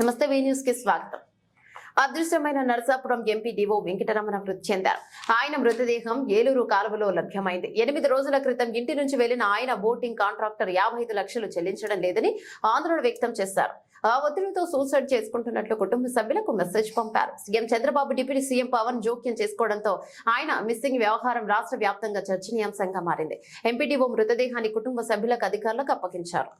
నమస్తే వీ న్యూస్కి స్వాగతం. అదృశ్యమైన నరసాపురం ఎంపీ డివో వెంకటరమణ మృతి చెందారు. ఆయన మృతదేహం ఏలూరు కాలువలో లభ్యమైంది. ఎనిమిది రోజుల క్రితం ఇంటి నుంచి వెళ్ళిన ఆయన బోటింగ్ కాంట్రాక్టర్ యాభై ఐదు లక్షలు చెల్లించడం లేదని ఆందోళన వ్యక్తం చేశారు. ఆ ఒత్తిడితో సూసైడ్ చేసుకుంటున్నట్లు కుటుంబ సభ్యులకు మెసేజ్ పంపారు. CM Chandrababu deputy CM Pawan జోక్యం చేసుకోవడంతో ఆయన మిస్సింగ్ వ్యవహారం రాష్ట్ర వ్యాప్తంగా చర్చనీయాంశంగా మారింది. ఎంపీడీఓ మృతదేహాన్ని కుటుంబ సభ్యులకు అధికారులకు అప్పగించారు.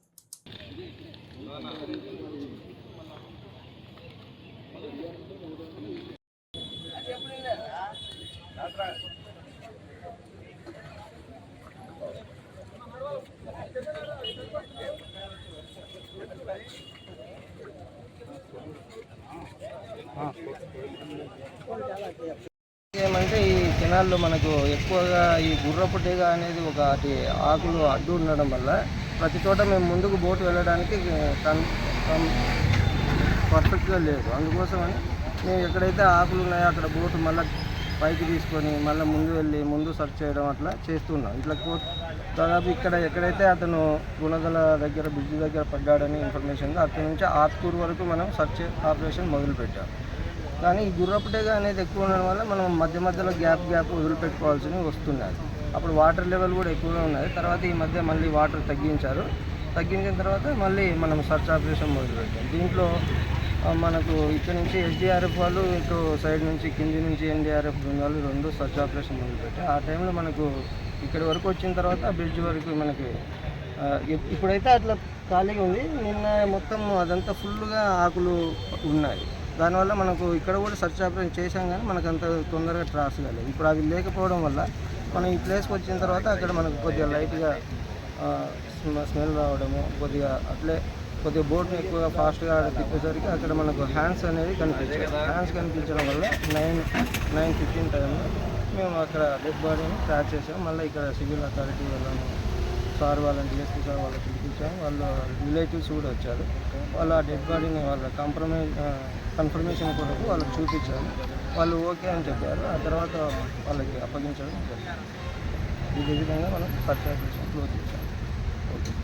ఏమంటే ఈ కెనాల్లో మనకు ఎక్కువగా ఈ గుర్రపు తీగ అనేది ఒకటి ఆకులు అడ్డు ఉండడం వల్ల ప్రతి చోట మేము ముందుకు బోటు వెళ్ళడానికి కన్ పర్ఫెక్ట్గా లేదు. అందుకోసమని మేము ఎక్కడైతే ఆకులు ఉన్నాయో అక్కడ బోటు మళ్ళీ పైకి తీసుకొని మళ్ళీ ముందు వెళ్ళి ముందు సర్చ్ చేయడం అట్లా చేస్తున్నాం. ఇట్లా కో- దాదాపు ఇక్కడ ఎక్కడైతే అతను గుణదల దగ్గర బ్రిడ్జ్ దగ్గర పడ్డాడని ఇన్ఫర్మేషన్గా అక్కడి నుంచి ఆత్కూరు వరకు మనం సర్చ్ ఆపరేషన్ మొదలుపెట్టాం. కానీ ఈ గుర్రపుటేగా అనేది ఎక్కువ ఉండడం వల్ల మనం మధ్య మధ్యలో గ్యాప్ గ్యాప్ వదిలిపెట్టుకోవాల్సినవి వస్తున్నాయి. అప్పుడు వాటర్ లెవెల్ కూడా ఎక్కువగా ఉన్నది. తర్వాత ఈ మధ్య మళ్ళీ వాటర్ తగ్గించారు. తగ్గించిన తర్వాత మళ్ళీ మనం సర్చ్ ఆపరేషన్ మొదలుపెట్టాం. దీంట్లో మనకు ఇక్కడ నుంచి ఎస్డిఆర్ఎఫ్ వాళ్ళు ఇటు సైడ్ నుంచి కింది నుంచి ఎన్డీఆర్ఎఫ్ బృందాలు రెండు సర్చ్ ఆపరేషన్ మొదలుపెట్టాయి. ఆ టైంలో మనకు ఇక్కడి వరకు వచ్చిన తర్వాత బ్రిడ్జ్ వరకు మనకి ఇప్పుడైతే అట్లా ఖాళీగా ఉంది. నిన్న మొత్తం అదంతా ఫుల్గా ఆకులు ఉన్నాయి. దానివల్ల మనకు ఇక్కడ కూడా సర్చ్ ఆపరేషన్ చేశాం కానీ మనకు అంత తొందరగా ట్రాస్ కాలేదు ఇప్పుడు అవి లేకపోవడం వల్ల మనం ఈ ప్లేస్కి వచ్చిన తర్వాత అక్కడ మనకు కొద్దిగా లైట్గా స్మెల్ రావడము కొద్దిగా అట్లే కొద్దిగా బోట్ని ఎక్కువగా ఫాస్ట్గా తిప్పేసరికి అక్కడ మనకు హ్యాండ్స్ అనేది కనిపించాయి. హ్యాండ్స్ కనిపించడం వల్ల నైన్ నైన్ ఫిఫ్టీన్ టైంలో మేము అక్కడ డెడ్ బాడీని ట్రాక్ చేసాం మళ్ళీ ఇక్కడ సివిల్ అథారిటీ వాళ్ళను సార్ వాళ్ళని డిఎస్పీ సార్ వాళ్ళకి పిలిపించాము వాళ్ళు రిలేటివ్స్ కూడా వచ్చారు. వాళ్ళు ఆ డెడ్ బాడీని వాళ్ళ కంప్రమైజ్ కన్ఫర్మేషన్ కొరకు వాళ్ళకి చూపించాను వాళ్ళు ఓకే అని చెప్పారు. ఆ తర్వాత వాళ్ళకి అప్పగించడం జరిగింది. ఇదే విధంగా మనం సర్చ్ క్లోజ్ చేశాం ఓకే.